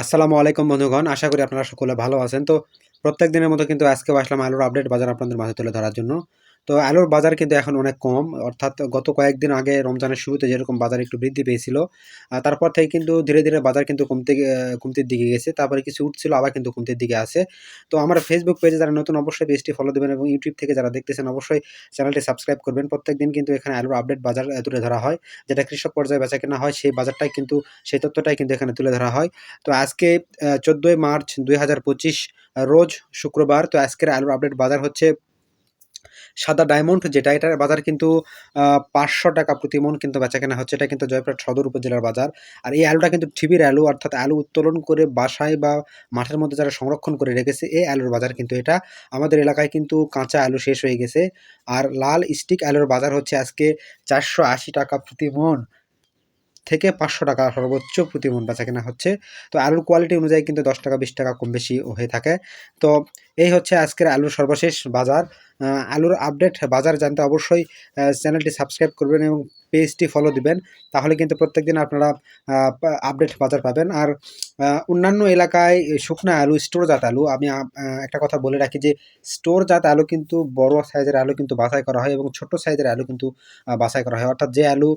আসসালামু আলাইকুম বন্ধুগণ, আশা করি আপনারা সকলে ভালো আছেন। তো প্রত্যেক দিনের মতো কিন্তু আজকে আসলাম আলুর আপডেট বাজার আপনাদের মাঝে তুলে ধরার জন্য। তো আলুর বাজার কিন্তু এখন অনেক কম। অর্থাৎ গত কয়েকদিন আগে রমজানের শুরুতে যেরকম বাজার একটু বৃদ্ধি পেয়েছিল তারপর থেকে কিন্তু ধীরে ধীরে বাজার কিন্তু কমতে কমতির দিকে গেছে। তারপরে কিছু উঠছিল, আবার কিন্তু কমতির দিকে আছে। তো আমার ফেসবুক পেজে যারা নতুন, অবশ্যই পেজটি ফলো দেবেন এবং ইউটিউব থেকে যারা দেখতেছেন, অবশ্যই চ্যানেলটি সাবস্ক্রাইব করবেন। প্রত্যেক দিন কিন্তু এখানে আলুর আপডেট বাজার তুলে ধরা হয়। যেটা কৃষক পর্যায়ে বেচা কেনা হয়, সেই বাজারটাই কিন্তু, সেই তথ্যটাই কিন্তু এখানে তুলে ধরা হয়। তো আজকে চোদ্দোই মার্চ দুই হাজার পঁচিশ রোজ শুক্রবার। তো আজকের আলুর আপডেট বাজার হচ্ছে সাদা ডায়মন্ড যেটা, এটার বাজার কিন্তু পাঁচশো টাকা প্রতি মন কিন্তু বেচা কেনা হচ্ছে। এটা কিন্তু জয়পুরহাট সদর উপজেলার বাজার। আর এই আলুটা কিন্তু ঠিবির আলু, অর্থাৎ আলু উত্তোলন করে বাসায় বা মাঠের মধ্যে যারা সংরক্ষণ করে রেখেছে, এই আলুর বাজার কিন্তু এটা। আমাদের এলাকায় কিন্তু কাঁচা আলু শেষ হয়ে গেছে। আর লাল স্টিক আলুর বাজার হচ্ছে আজকে চারশো আশি টাকা প্রতি মন থেকে পাঁচশো টাকা সর্বোচ্চ প্রতি মন বেচা কেনা হচ্ছে। তো আলুর কোয়ালিটি অনুযায়ী কিন্তু দশ টাকা, বিশ টাকা কম বেশি হয়ে থাকে। তো এই হচ্ছে আজকের আলুর সর্বশেষ বাজার। আলুর আপডেট বাজার জানতে অবশ্যই চ্যানেলটি সাবস্ক্রাইব করবেন এবং পেজটি ফলো দিবেন। তাহলে কিন্তু প্রত্যেক দিন আপনারা আপডেট বাজার পাবেন। আর অন্যান্য এলাকায় শুকনা আলু স্টোর জাত আলু, আমি একটা কথা বলে রাখি যে স্টোর জাত আলু কিন্তু বড় সাইজের আলু কিন্তু বাছাই করা হয় এবং ছোট সাইজের আলু কিন্তু বাছাই করা হয়। অর্থাৎ যে আলু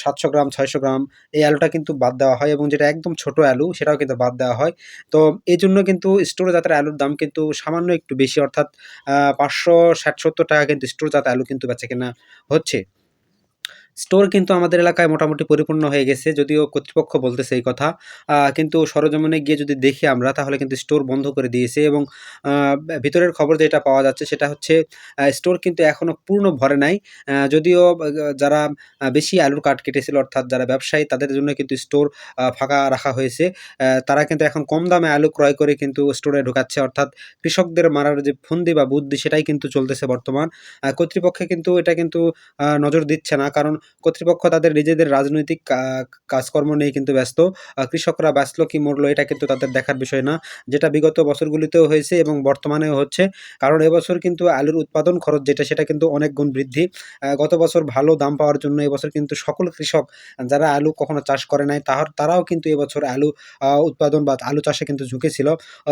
সাতশো গ্রাম, ছয়শো গ্রাম, এই আলুটা কিন্তু বাদ দেওয়া হয় এবং যেটা একদম ছোট আলু, সেটাও কিন্তু বাদ দেওয়া হয়। তো এই জন্য কিন্তু স্টোর জাতের আলুর দাম কিন্তু সামান্য একটু বেশি। অর্থাৎ পাঁচশো ষাট সত্তর টাকা কিন্তু স্টোর জাত আলু কিন্তু বেচা কেনা হচ্ছে। স্টোর কিন্তু আমাদের এলাকায় মোটামুটি পরিপূর্ণ হয়ে গেছে, যদিও কর্তৃপক্ষ বলতেছে এই কথা। কিন্তু সরজমিনে গিয়ে যদি দেখি আমরা, তাহলে কিন্তু স্টোর বন্ধ করে দিয়েছে এবং ভিতরের খবর যেটা পাওয়া যাচ্ছে সেটা হচ্ছে স্টোর কিন্তু এখনও পূর্ণ ভরে নাই। যদিও যারা বেশি আলুর কাঠ কেটেছিল, অর্থাৎ যারা ব্যবসায়ী, তাদের জন্য কিন্তু স্টোর ফাঁকা রাখা হয়েছে। তারা কিন্তু এখন কম দামে আলু ক্রয় করে কিন্তু স্টোরে ঢোকাচ্ছে, অর্থাৎ কৃষকদের মারার যে ফন্দি বা বুদ্ধি, সেটাই কিন্তু চলতেছে বর্তমান। কর্তৃপক্ষে কিন্তু এটা কিন্তু নজর দিচ্ছে না, কারণ কর্তৃপক্ষ তাদের নিজেদের রাজনৈতিক কাজকর্ম নিয়ে কিন্তু ব্যস্ত। কৃষকরা বাঁচলো কি মরলো, এটা কিন্তু তাদের দেখার বিষয় না। যেটা বিগত বছরগুলিতেও হয়েছে এবং বর্তমানেও হচ্ছে। কারণ এবছর কিন্তু আলুর উৎপাদন খরচ যেটা, সেটা কিন্তু অনেক গুণ বৃদ্ধি। গত বছর ভালো দাম পাওয়ার জন্য এবছর কিন্তু সকল কৃষক, যারা আলু কখনো চাষ করে নাই, তাহার, তারাও কিন্তু এবছর আলু উৎপাদন বা আলু চাষে কিন্তু ঝুঁকেছিল।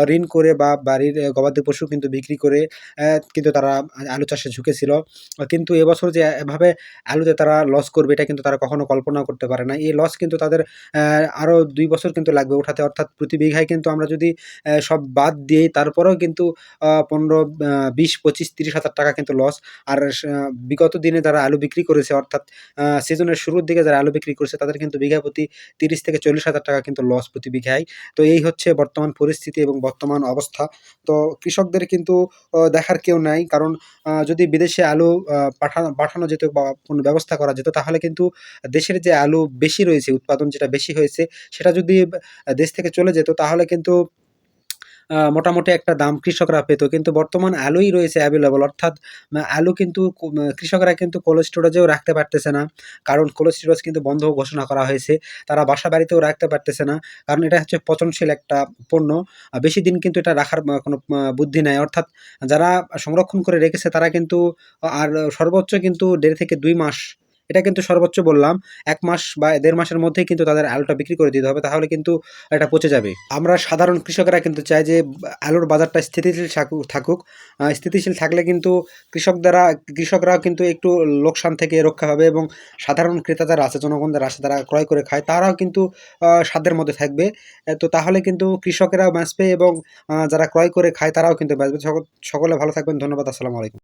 ঋণ করে বা বাড়ির গবাদি পশু কিন্তু বিক্রি করে কিন্তু তারা আলু চাষে ঝুঁকেছিল। কিন্তু এবছর যে এভাবে আলুতে তারা করবে, এটা কিন্তু তারা কখনো কল্পনা করতে পারে না। এই লস কিন্তু তাদের আরও দুই বছর কিন্তু লাগবে ওঠাতে অর্থাৎ প্রতি বিঘায় কিন্তু আমরা যদি সব বাদ দিই তারপরেও কিন্তু পনেরো বিশ, পঁচিশ, তিরিশ হাজার টাকা কিন্তু লস আর বিগত দিনে যারা আলু বিক্রি করেছে, অর্থাৎ সিজনের শুরুর দিকে যারা আলু বিক্রি করেছে, তাদের কিন্তু বিঘা প্রতি তিরিশ থেকে চল্লিশ হাজার টাকা কিন্তু লস প্রতি বিঘায়। তো এই হচ্ছে বর্তমান পরিস্থিতি এবং বর্তমান অবস্থা। তো কৃষকদের কিন্তু দেখার কেউ নাই। কারণ যদি বিদেশে আলু পাঠানো পাঠানো যেত বা কোনো ব্যবস্থা করা যেত তাহলে কিন্তু দেশের যে আলু বেশি রয়েছে, উৎপাদন যেটা বেশি হয়েছে, সেটা যদি দেশ থেকে চলে যেত, তাহলে কিন্তু মোটামুটি একটা দাম কৃষকরা পেত। কিন্তু বর্তমান আলুই রয়েছে অ্যাভেলেবল অর্থাৎ আলু কিন্তু কৃষকরা কিন্তু কোল্ড স্টোরেজেও রাখতে পারতেছে না। কারণ কোল্ড স্টোরেজ কিন্তু বন্ধ ঘোষণা করা হয়েছে, তারা বাসা বাড়িতেও রাখতে পারতেছে না। কারণ এটা হচ্ছে পচনশীল একটা পণ্য বেশি দিন কিন্তু এটা রাখার কোনো বুদ্ধি নাই। অর্থাৎ, যারা সংরক্ষণ করে রেখেছে, তারা কিন্তু আর সর্বোচ্চ কিন্তু দেড় থেকে দুই মাস এটা কিন্তু সর্বোচ্চ বললাম, এক মাস বা দেড় মাসের মধ্যেই কিন্তু তাদের আলুটা বিক্রি করে দিতে হবে, তাহলে কিন্তু এটা পচে যাবে। আমরা সাধারণ কৃষকরা কিন্তু চাই যে আলুর বাজারটা স্থিতিশীল থাকুক। স্থিতিশীল থাকলে কিন্তু কৃষক দ্বারা, কৃষকরাও কিন্তু একটু লোকসান থেকে রক্ষা হবে এবং সাধারণ ক্রেতা যারা আছে জনগণ যারা আছে, তারা ক্রয় করে খায়, তারাও কিন্তু স্বাদের মধ্যে থাকবে। তো তাহলে কিন্তু কৃষকেরাও বাঁচবে এবং যারা ক্রয় করে খায়, তারাও কিন্তু বাঁচবে। সকলে ভালো থাকবেন, ধন্যবাদ, আসসালামু আলাইকুম।